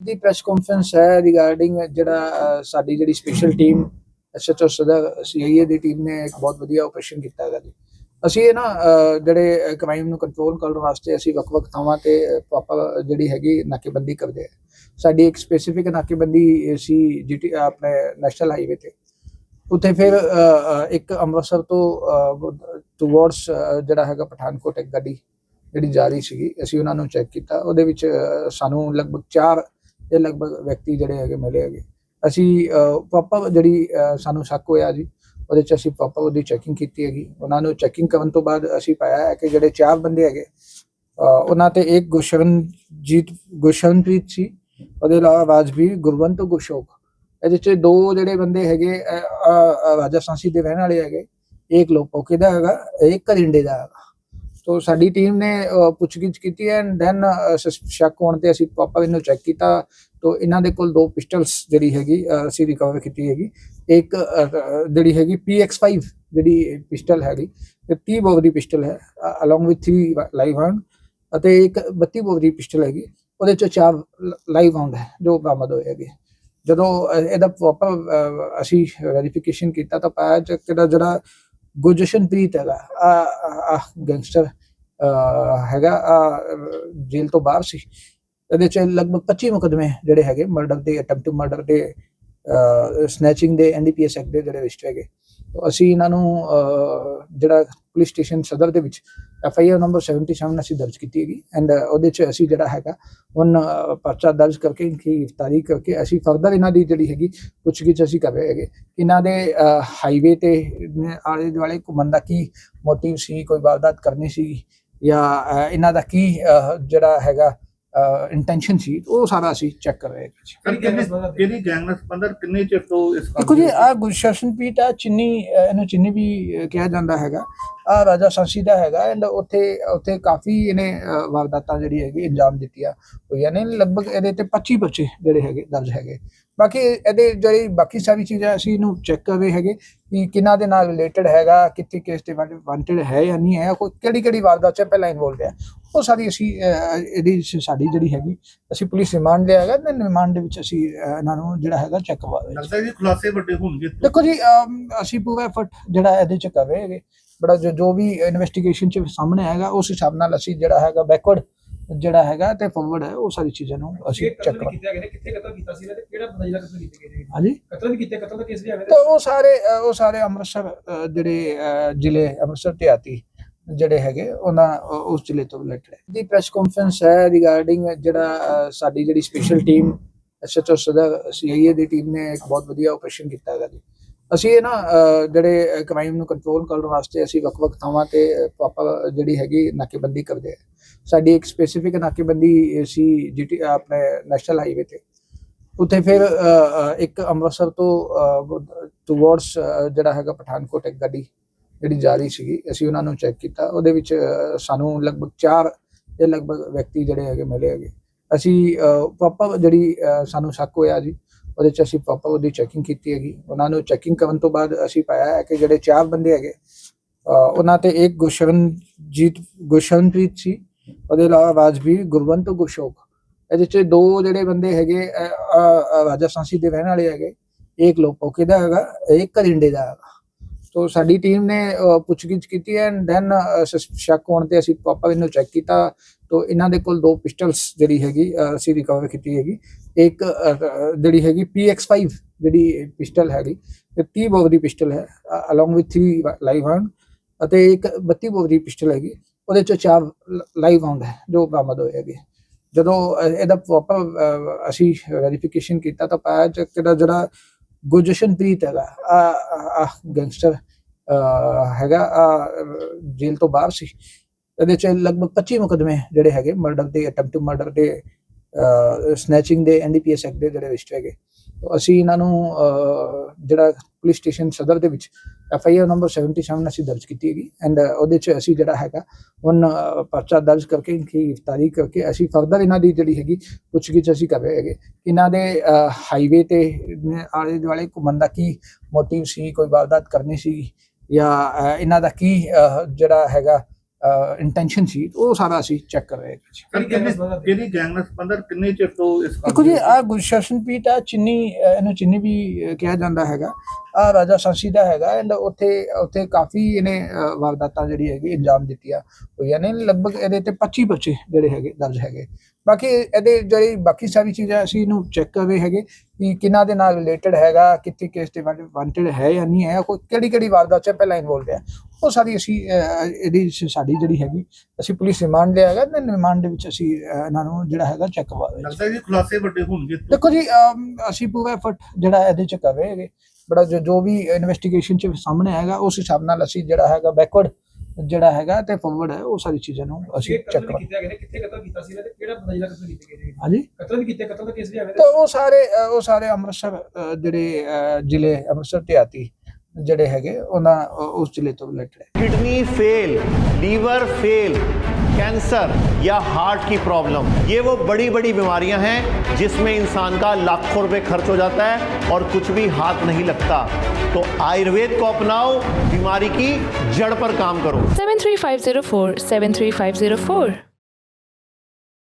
ਦੀ press conference ਹੈ regarding ਜਿਹੜਾ ਸਾਡੀ ਜਿਹੜੀ ਸਪੈਸ਼ਲ ਟੀਮ ਐਸਐਚਓ ਸਦਰ ਸੀਆਈਏ ਦੀ ਟੀਮ ਨੇ ਇੱਕ ਬਹੁਤ ਵਧੀਆ ਆਪਰੇਸ਼ਨ ਕੀਤਾ ਹੈਗਾ ਜੀ। ਅਸੀਂ ਇਹ ਨਾ ਜਿਹੜੇ ਕ੍ਰਾਈਮ ਨੂੰ ਕੰਟਰੋਲ ਕਰਨ ਵਾਸਤੇ ਅਸੀਂ ਵੱਖ-ਵੱਖ ਥਾਵਾਂ ਤੇ ਪ੍ਰੋਪਰ ਜਿਹੜੀ ਹੈਗੀ ਨਾਕੇਬੰਦੀ ਕਰਦੇ ਆ ਸਾਡੀ ਇੱਕ ਸਪੈਸੀਫਿਕ ਨਾਕੇਬੰਦੀ ਸੀ ਜੀਟੀ ਆਪਣੇ ਨੈਸ਼ਨਲ ਹਾਈਵੇ ਤੇ। ਉੱਥੇ ਫਿਰ ਇੱਕ ਅੰਮ੍ਰਿਤਸਰ ਤੋਂ ਟੁਵਰਡਸ ਜਿਹੜਾ ਹੈਗਾ ਪਠਾਨਕੋਟ ਇੱਕ ਗੱਡੀ ਜਿਹੜੀ ਜਾ ਰਹੀ ਸੀਗੀ, ਅਸੀਂ ਉਹਨਾਂ ਨੂੰ ਚੈੱਕ ਕੀਤਾ। ਉਹਦੇ ਵਿੱਚ ਸਾਨੂੰ ਲਗਭਗ 4 ਇਹ ਲਗਭਗ ਵਿਅਕਤੀ ਜਿਹੜੇ ਹੈਗੇ ਮਿਲੇ ਹੈਗੇ। ਅਸੀਂ ਪਾਪਾ ਜਿਹੜੀ ਸਾਨੂੰ ਸ਼ੱਕ ਹੋਇਆ ਜੀ ਉਹਦੇ ਚ ਅਸੀਂ ਪਾਪਾ ਉਹਦੀ ਚੈਕਿੰਗ ਕੀਤੀ ਹੈਗੀ। ਉਹਨਾਂ ਨੂੰ ਚੈਕਿੰਗ ਕਰਨ ਤੋਂ ਬਾਅਦ ਅਸੀਂ ਪਾਇਆ ਹੈ ਕਿ ਜਿਹੜੇ ਚਾਰ ਬੰਦੇ ਹੈਗੇ ਉਹਨਾਂ ਤੇ ਇੱਕ ਗੁਸ਼ਰਨਜੀਤ ਗੁਸ਼ਰਨਪ੍ਰੀਤ ਸੀ ਉਹਦੇ ਇਲਾਵਾ ਰਾਜਵੀਰ ਗੁਰਵੰਤ ਗੁਸ਼ੋਕ ਇਹਦੇ ਚ ਦੋ ਜਿਹੜੇ ਬੰਦੇ ਹੈਗੇ ਅਹ, ਅਹ, ਰਾਜਸਥਾਨੀ ਦੇ ਰਹਿਣ ਵਾਲੇ ਹੈਗੇ ਇੱਕ ਲੋਪੋਕੇ ਦਾ ਹੈਗਾ ਇੱਕ ਕਰਿੰਡੇ ਦਾ ਹੈਗਾ। ਤੋ ਸਾਡੀ ਟੀਮ ਨੇ ਅਹ, ਪੁੱਛਗਿੱਛ ਕੀਤੀ ਐਂਡ ਦੈਨ ਸ਼ੱਕ ਹੋਣ ਤੇ ਅਸੀਂ ਪ੍ਰੋਪਰ ਇਹਨੂੰ ਚੈੱਕ ਕੀਤਾ ਤੋ ਇਹਨਾਂ ਦੇ ਕੋਲ ਦੋ ਪਿਸਟਲਸ ਜਿਹੜੀ ਹੈਗੀ ਅਸੀਂ ਰਿਕਵਰ ਕੀਤੀ ਹੈਗੀ। ਇੱਕ ਜਿਹੜੀ ਹੈਗੀ PX5 ਜਿਹੜੀ ਪਿਸਟਲ ਹੈਗੀ ਤੇ 30 ਬੋਰ ਦੀ ਪਿਸਟਲ ਹੈ ਅਲੋਂਗ ਵਿਦ 3 ਲਾਈਵ ਰਾਉਂਡ ਅਤੇ ਇੱਕ 32 ਬੋਰ ਦੀ ਪਿਸਟਲ ਹੈਗੀ ਉਹਦੇ ਚ ਚਾਰ ਲਾਈਵ ਰਾਉਂਡ ਹੈ ਜੋ ਬਰਾਮਦ ਹੋਏ ਹੈਗੇ। ਜਦੋਂ ਇਹਦਾ ਪ੍ਰੋਪਰ ਅਸੀਂ ਵੈਰੀਫਿਕੇਸ਼ਨ ਕੀਤਾ ਤਾਂ ਪਾਇਆ ਕਿ ਜਿਹੜਾ ਗੁਰਜਸ਼ਨਪ੍ਰੀਤ ਹੈਗਾ। ਆ ਗੈਂਗਸਟਰ ਹੈਗਾ ਆਹ, ਜੇਲ੍ਹ ਤੋਂ ਬਾਹਰ ਸੀ। ਇਹਦੇ ਚ ਲਗਭਗ 25 ਮੁਕਦਮੇ ਜਿਹੜੇ ਹੈਗੇ ਮਰਡਰ ਦੇ ਅਟੈਂਪਟ ਟੂ ਮਰਡਰ ਦੇ ਸਨੈਚਿੰਗ ਦੇ ਐਨਡੀਪੀਐਸ ਐਕਟ ਦੇ ਜਿਹੜੇ ਰਜਿਸਟਰ ਹੈਗੇ। ਅਸੀਂ ਇਹਨਾਂ ਨੂੰ ਜਿਹੜਾ ਪੁਲਿਸ ਸਟੇਸ਼ਨ ਸਦਰ ਦੇ ਵਿੱਚ ਐਫ ਆਈ ਆਰ ਨੰਬਰ 77 ਅਸੀਂ ਦਰਜ ਕੀਤੀ ਹੈਗੀ ਐਂਡ ਉਹਦੇ ਚ ਅਸੀਂ ਜਿਹੜਾ ਹੈਗਾ ਹੁਣ ਪਰਚਾ ਦਰਜ ਕਰਕੇ, ਇਨਕੀ ਗ੍ਰਿਫਤਾਰੀ ਕਰਕੇ ਅਸੀਂ ਫਰਦਰ ਇਹਨਾਂ ਦੀ ਜਿਹੜੀ ਹੈਗੀ ਪੁੱਛਗਿੱਛ ਅਸੀਂ ਕਰ ਰਹੇ ਹੈਗੇ। ਇਹਨਾਂ ਦੇ ਹਾਈਵੇ ਤੇ ਆਲੇ ਦੁਆਲੇ ਘੁੰਮਣ ਦਾ ਕੀ ਮੋਟਿਵ ਸੀ, ਕੋਈ ਵਾਰਦਾਤ ਕਰਨੀ ਸੀ ਜਾਂ ਇਹਨਾਂ ਦਾ ਕੀ ਜਿਹੜਾ ਹੈਗਾ ਇੰਟੈਂਸ਼ਨ ਸੀ ਉਹ ਸਾਰਾ ਅਸੀਂ ਚੈੱਕ ਕਰ ਰਹੇ ਹਾਂ ਕਿਹੜੀ ਗੈਂਗ ਨਾਲ ਸੰਬੰਧਤ ਕਿੰਨੇ ਚਿਰ ਤੋਂ ਇਸ ਕੰਮ ਦੇਖੋ ਜੀ ਆ ਗੁਰਸ਼ਾਸਨਪੀਠ ਆ ਚਿੰਨੀ ਇਹਨੂੰ ਚਿੰਨੀ ਵੀ ਕਿਹਾ ਜਾਂਦਾ ਹੈਗਾ। ਰਾਜਾ ਸਾਂਸੀ ਦਾ ਹੈਗਾ ਐਂਡ ਉੱਥੇ ਉੱਥੇ ਕਾਫੀ ਇਹਨੇ ਵਾਰਦਾਤਾਂ ਜਿਹੜੀ ਹੈਗੀ ਅੰਜਾਮ ਦਿੱਤੀਆਂ ਹੋਈਆਂ ਨੇ ਲਗਭਗ ਇਹਦੇ ਤੇ 25 ਬੱਚੇ ਜਿਹੜੇ ਹੈਗੇ ਦਰਜ ਹੈਗੇ। ਬਾਕੀ ਇਹਦੇ ਜਿਹੜੀ ਬਾਕੀ ਸਾਰੀ ਚੀਜ਼ਾਂ ਅਸੀਂ ਇਹਨੂੰ ਚੈੱਕ ਕਰ ਰਹੇ ਹੈਗੇ ਕਿ ਕਿਹਨਾਂ ਦੇ ਨਾਲ ਰਿਲੇਟਡ ਹੈਗਾ ਕਿੱਥੇ ਕੇਸ ਤੇ ਵਾਂਟਡ ਹੈ ਜਾਂ ਨਹੀਂ ਹੈ ਕੋਈ ਕਿਹੜੀ ਕਿਹੜੀ ਵਾਰਦਾਤ ਚ ਪਹਿਲਾਂ ਇਨਵੋਲਵ ਹੈ। ਉਹ ਸਾਰੀ ਅਸੀਂ ਇਹਦੀ ਸਾਡੀ ਜਿਹੜੀ ਹੈਗੀ ਅਸੀਂ ਪੁਲਿਸ ਰਿਮਾਂਡ ਲਿਆ ਹੈਗਾ ਤੇ ਰਿਮਾਂਡ ਦੇ ਵਿੱਚ ਅਸੀਂ ਇਹਨਾਂ ਨੂੰ ਜਿਹੜਾ ਹੈਗਾ ਚੈੱਕ ਕਰਵਾ ਰਹੇ ਲੱਗਦਾ ਜੀ ਖੁਲਾਸੇ ਵੱਡੇ ਹੋਣਗੇ ਦੇਖੋ ਜੀ ਅਸੀਂ ਪੂਰਾ ਐਫਰਟ ਜਿਹੜਾ ਇਹਦੇ ਚ ਕਰ ਰਹੇ ਹੈਗੇ। ਬੜਾ ਜੋ ਜੋ ਵੀ ਇਨਵੈਸਟੀਗੇਸ਼ਨ ਚ ਸਾਹਮਣੇ ਆਏਗਾ ਉਸ ਹਿਸਾਬ ਨਾਲ ਅਸੀਂ ਜਿਹੜਾ ਹੈਗਾ ਬੈਕਵਰਡ ਜਿਹੜਾ ਹੈਗਾ ਤੇ ਫਾਰਵਰਡ ਹੈ ਉਹ ਸਾਰੀ ਚੀਜ਼ਾਂ ਨੂੰ ਅਸੀਂ ਚੈੱਕ ਕਤਲ ਕਰ ਵੀ ਕੀਤਾ ਗਿਆ ਕਿੱਥੇ ਕਤਲ ਕੀਤਾ ਸੀ ਤੇ? ਕਿਹੜਾ ਬੰਦਾ ਜਿਹੜਾ ਕਤਲ ਕੀਤੇ ਨੇ? ਹਾਂਜੀ? ਕਤਲ ਵੀ ਕੀਤੇ ਕਤਲ ਦਾ ਕੇਸ ਵੀ ਆਵੇ ਤਾਂ ਉਹ ਸਾਰੇ ਉਹ ਸਾਰੇ ਅੰਮ੍ਰਿਤਸਰ ਜਿਹੜੇ ਜ਼ਿਲ੍ਹੇ ਅੰਮ੍ਰਿਤਸਰ ਤੇ ਆਤੀ ਜਿਹੜੇ ਹੈਗੇ ਉਹਨਾਂ ਉਸ ਜ਼ਿਲ੍ਹੇ ਤੋਂ ਰਿਲੇਟਡ ਹੈ। ਦੀ ਪ੍ਰੈਸ ਕਾਨਫਰੰਸ ਹੈ ਰਿਗਾਰਡਿੰਗ ਜਿਹੜਾ ਸਾਡੀ ਜਿਹੜੀ ਸਪੈਸ਼ਲ ਟੀਮ ਐਸਐਚਓ ਸਦਰ ਸੀਆਈਏ ਦੀ ਟੀਮ ਨੇ ਇੱਕ ਬਹੁਤ ਵਧੀਆ ਆਪਰੇਸ਼ਨ ਕੀਤਾ ਹੈਗਾ ਜੀ। ਅਸੀਂ ਇਹ ਨਾ ਜਿਹੜੇ ਕ੍ਰਾਈਮ ਨੂੰ ਕੰਟਰੋਲ ਕਰਨ ਵਾਸਤੇ ਅਸੀਂ ਵੱਖ-ਵੱਖ ਥਾਵਾਂ ਤੇ ਪਾਪਾ ਜਿਹੜੀ ਹੈਗੀ ਨਾਕੇਬੰਦੀ ਕਰਦੇ ਆ ਸਾਡੀ ਇੱਕ ਸਪੈਸੀਫਿਕ ਨਾਕੇਬੰਦੀ ਸੀ ਜੀਟੀ ਆਪਣੇ ਨੈਸ਼ਨਲ ਹਾਈਵੇ ਤੇ। ਉੱਥੇ ਫਿਰ ਇੱਕ ਅੰਮ੍ਰਿਤਸਰ ਤੋਂ ਟੁਵਰਡਸ ਜਿਹੜਾ ਹੈਗਾ ਪਠਾਨਕੋਟ ਇੱਕ ਗੱਡੀ ਜਿਹੜੀ ਜਾ ਰਹੀ ਸੀਗੀ, ਅਸੀਂ ਉਹਨਾਂ ਨੂੰ ਚੈੱਕ ਕੀਤਾ। ਉਹਦੇ ਵਿੱਚ ਸਾਨੂੰ ਲਗਭਗ 4 ਦੇ ਲਗਭਗ ਵਿਅਕਤੀ ਜਿਹੜੇ ਹੈਗੇ ਮਿਲੇ ਹੈਗੇ। ਅਸੀਂ ਪਾਪਾ ਜਿਹੜੀ ਸਾਨੂੰ ਸ਼ੱਕ ਹੋਇਆ ਜੀ ਉਹਦੇ ਚ ਅਸੀਂ ਪ੍ਰੋਪਰ ਉਹਦੀ ਚੈਕਿੰਗ ਕੀਤੀ ਹੈਗੀ। ਉਹਨਾਂ ਨੂੰ ਚੈਕਿੰਗ ਕਰਨ ਤੋਂ ਬਾਅਦ ਅਸੀਂ ਪਾਇਆ ਹੈ ਕਿ ਜਿਹੜੇ ਚਾਰ ਬੰਦੇ ਹੈਗੇ ਉਹਨਾਂ ਤੇ ਇੱਕ ਗੁਸ਼ਰਨਜੀਤ ਗੁਸ਼ਰਨਪ੍ਰੀਤ ਸੀ, ਉਹਦੇ ਇਲਾਵਾ ਰਾਜਵੀਰ, ਗੁਰਵੰਤ ਗੁਸ਼ੋਕ ਇਹਦੇ ਚ ਦੋ ਜਿਹੜੇ ਬੰਦੇ ਹੈਗੇ ਰਾਜਸਥਾਨੀ ਦੇ ਰਹਿਣ ਵਾਲੇ ਹੈਗੇ ਇੱਕ ਲੋਪੋਕੇ ਦਾ ਹੈਗਾ ਇੱਕ ਕਰਿੰਡੇ ਦਾ ਹੈਗਾ। ਤੋ ਸਾਡੀ ਟੀਮ ਨੇ ਪੁੱਛਗਿੱਛ ਕੀਤੀ ਐਂਡ ਦੈਨ ਸ਼ੱਕ ਹੋਣ ਤੇ ਅਸੀਂ ਪਾਪਾ ਇਹਨੂੰ ਚੈੱਕ ਕੀਤਾ। ਤੋ ਇਹਨਾਂ ਦੇ ਕੋਲ ਦੋ ਪਿਸਟਲਸ ਜਿਹੜੀ ਹੈਗੀ ਅਸੀਂ ਰਿਕਵਰ ਕੀਤੀ ਹੈਗੀ। ਇੱਕ ਜਿਹੜੀ ਹੈਗੀ PX5 ਜਿਹੜੀ ਪਿਸਟਲ ਹੈਗੀ ਤੇ 30 ਬੋਰ ਦੀ ਪਿਸਟਲ ਹੈ ਅਲੋਂਗ ਵਿਦ 3 ਲਾਈਵ ਰਾਉਂਡ ਅਤੇ ਇੱਕ 32 ਬੋਰ ਦੀ ਪਿਸਟਲ ਹੈਗੀ, ਉਹਦੇ ਚ ਚਾਰ ਲਾਈਵ ਰਾਉਂਡ ਹੈ, ਜੋ ਬਰਾਮਦ ਹੋਏ ਹੈਗੇ। ਜਦੋਂ ਇਹਦਾ ਪ੍ਰੋਪਰ ਅਸੀਂ ਵੈਰੀਫਿਕੇਸ਼ਨ ਕੀਤਾ ਤਾਂ ਪਾਇਆ ਕਿ ਜਿਹੜਾ ਗੁਰਜਸ਼ਨਪ੍ਰੀਤ ਹੈਗਾ, ਆ ਗੈਂਗਸਟਰ ਹੈਗਾ ਜੇਲ੍ਹ ਤੋਂ ਬਾਹਰ ਸੀ। ਇਹਦੇ ਚ ਲਗਭਗ 25 ਮੁਕਦਮੇ ਜਿਹੜੇ ਹੈਗੇ ਮਰਡਰ ਦੇ ਅਟੈਂਪਟ ਟੂ ਮਰਡਰ ਦੇ ਸਨੈਚਿੰਗ ਦੇ ਐਨਡੀਪੀਐਸ ਐਕਟ ਦੇ ਜਿਹੜੇ ਰਜਿਸਟਰ ਹੈਗੇ। ਤਾਂ ਅਸੀਂ ਇਹਨਾਂ ਨੂੰ ਜਿਹੜਾ ਪੁਲਿਸ ਸਟੇਸ਼ਨ ਸਦਰ ਦੇ ਵਿੱਚ ਐਫ ਆਈ ਆਰ ਨੰਬਰ 77 ਅਸੀਂ ਦਰਜ ਕੀਤੀ ਹੈਗੀ। ਐਂਡ ਉਹਦੇ ਚ ਅਸੀਂ ਜਿਹੜਾ ਹੈਗਾ, ਹੁਣ ਪਰਚਾ ਦਰਜ ਕਰਕੇ, ਇਨਕੀ ਗ੍ਰਿਫਤਾਰੀ ਕਰਕੇ ਅਸੀਂ ਫਰਦਰ ਇਹਨਾਂ ਦੀ ਜਿਹੜੀ ਹੈਗੀ ਪੁੱਛਗਿੱਛ ਅਸੀਂ ਕਰ ਰਹੇ ਹੈਗੇ। ਇਹਨਾਂ ਦੇ ਹਾਈਵੇ ਤੇ ਆਲੇ ਦੁਆਲੇ ਘੁੰਮਣ ਦਾ ਕੀ ਮੋਟਿਵ ਸੀ, ਕੋਈ ਵਾਰਦਾਤ ਕਰਨੀ ਸੀ ਜਾਂ ਇਹਨਾਂ ਦਾ ਕੀ ਜਿਹੜਾ ਹੈਗਾ ਇੰਟੈਂਸ਼ਨ ਸੀ ਉਹ ਸਾਰਾ ਅਸੀਂ ਚੈੱਕ ਕਰ ਰਹੇ ਹਾਂ ਕਿੰਨੇ ਕਿਹੜੀ ਗੈਂਗ ਨਾਲ ਸੰਬੰਧਤ ਕਿੰਨੇ ਚਿਰ ਤੋਂ ਇਸ ਕੰਮ ਦੇਖੋ ਜੀ ਆ ਗੁਰਸ਼ਾਸਨ ਪੀਠ ਆ ਚਿੰਨੀ ਇਹਨੂੰ ਚਿੰਨੀ ਵੀ ਕਿਹਾ ਜਾਂਦਾ ਹੈਗਾ। ਆ ਰਾਜਾ ਸੰਸੀ ਦਾ ਹੈਗਾ ਐਂਡ ਉੱਥੇ ਉੱਥੇ ਕਾਫੀ ਇਹਨੇ ਵਾਰਦਾਤਾਂ ਜਿਹੜੀ ਹੈਗੀ ਅੰਜਾਮ ਦਿੱਤੀਆਂ ਹੋਈਆਂ ਨੇ। ਲਗਭਗ ਇਹਦੇ ਤੇ 25 ਬੱਚੇ ਜਿਹੜੇ ਹੈਗੇ ਦਰਜ ਹੈਗੇ। ਬਾਕੀ ਇਹਦੇ ਜਿਹੜੀ ਬਾਕੀ ਸਾਰੀ ਚੀਜ਼ਾਂ ਅਸੀਂ ਇਹਨੂੰ ਚੈੱਕ ਕਰ ਰਹੇ ਹੈਗੇ ਕਿ ਕਿਹਨਾਂ ਦੇ ਨਾਲ ਰਿਲੇਟਡ ਹੈਗਾ ਕਿੱਥੇ ਕੇਸ ਤੇ ਵਾਂਟਡ ਹੈ ਜਾਂ ਨਹੀਂ ਹੈ ਕੋਈ ਕਿਹੜੀ ਕਿਹੜੀ ਵਾਰਦਾਤ 'ਚ ਪਹਿਲਾਂ ਇਨਵੋਲਡ ਹੈ। ਉਹ ਸਾਰੀ ਅਸੀਂ ਇਹਦੀ ਸਾਡੀ ਜਿਹੜੀ ਹੈਗੀ ਅਸੀਂ ਪੁਲਿਸ ਰਿਮਾਂਡ ਲਿਆ ਹੈਗਾ ਤੇ ਰਿਮਾਂਡ ਦੇ ਵਿੱਚ ਅਸੀਂ ਇਹਨਾਂ ਨੂੰ ਜਿਹੜਾ ਹੈਗਾ ਚੈੱਕ ਕਰਵਾ ਰਹੇ ਹਾਂ। ਲੱਗਦਾ ਜੀ ਖੁਲਾਸੇ ਵੱਡੇ ਹੋਣਗੇ। ਦੇਖੋ ਜੀ ਅਸੀਂ ਪੂਰਾ ਐਫਰਟ ਜਿਹੜਾ ਇਹਦੇ ਚ ਕਰ ਰਹੇ ਹੈਗੇ। ਬੜਾ ਜੋ ਜੋ ਵੀ ਇਨਵੈਸਟੀਗੇਸ਼ਨ ਚ ਸਾਹਮਣੇ ਆਏਗਾ ਉਸ ਹਿਸਾਬ ਨਾਲ ਅਸੀਂ ਜਿਹੜਾ ਹੈਗਾ ਬੈਕਵਰਡ ਜਿਹੜਾ ਹੈਗਾ ਤੇ ਫਾਰਵਰਡ ਹੈ ਉਹ ਸਾਰੀ ਚੀਜ਼ਾਂ ਨੂੰ ਅਸੀਂ ਚੈੱਕ ਕਰਾਂਗੇ। ਕੀਤਾ ਗਿਆ ਕਿੱਥੇ ਕਤਲ ਕੀਤਾ ਸੀ ਤੇ ਕਿਹੜਾ ਬੰਦਾ ਜਿਹੜਾ ਕਤਲ ਕੀਤੇ ਨੇ ਹਾਂਜੀ? ਕਤਲ ਵੀ ਕੀਤੇ ਕਤਲ ਦਾ ਕੇਸ ਵੀ ਹੈਗਾ ਤਾਂ ਉਹ ਸਾਰੇ ਉਹ ਸਾਰੇ ਅੰਮ੍ਰਿਤਸਰ ਜਿਹੜੇ ਜ਼ਿਲ੍ਹੇ ਅੰਮ੍ਰਿਤਸਰ ਤੇ ਆਤੀ। ਜਿਹੜੇ ਹੈਗੇ ਉਹਨਾਂ ਅ, ਉਸ ਜ਼ਿਲ੍ਹੇ ਤੋਂ ਰਿਲੇਟਡ ਹੈ kidney fail liver fail cancer या हार्ट की प्रॉब्लम ये वो बड़ी बड़ी बीमारियां हैं जिसमें इंसान का लाखों रुपए खर्च हो जाता है और कुछ भी हाथ नहीं लगता तो आयुर्वेद को अपनाओ बीमारी की जड़ पर काम करो 73504 73504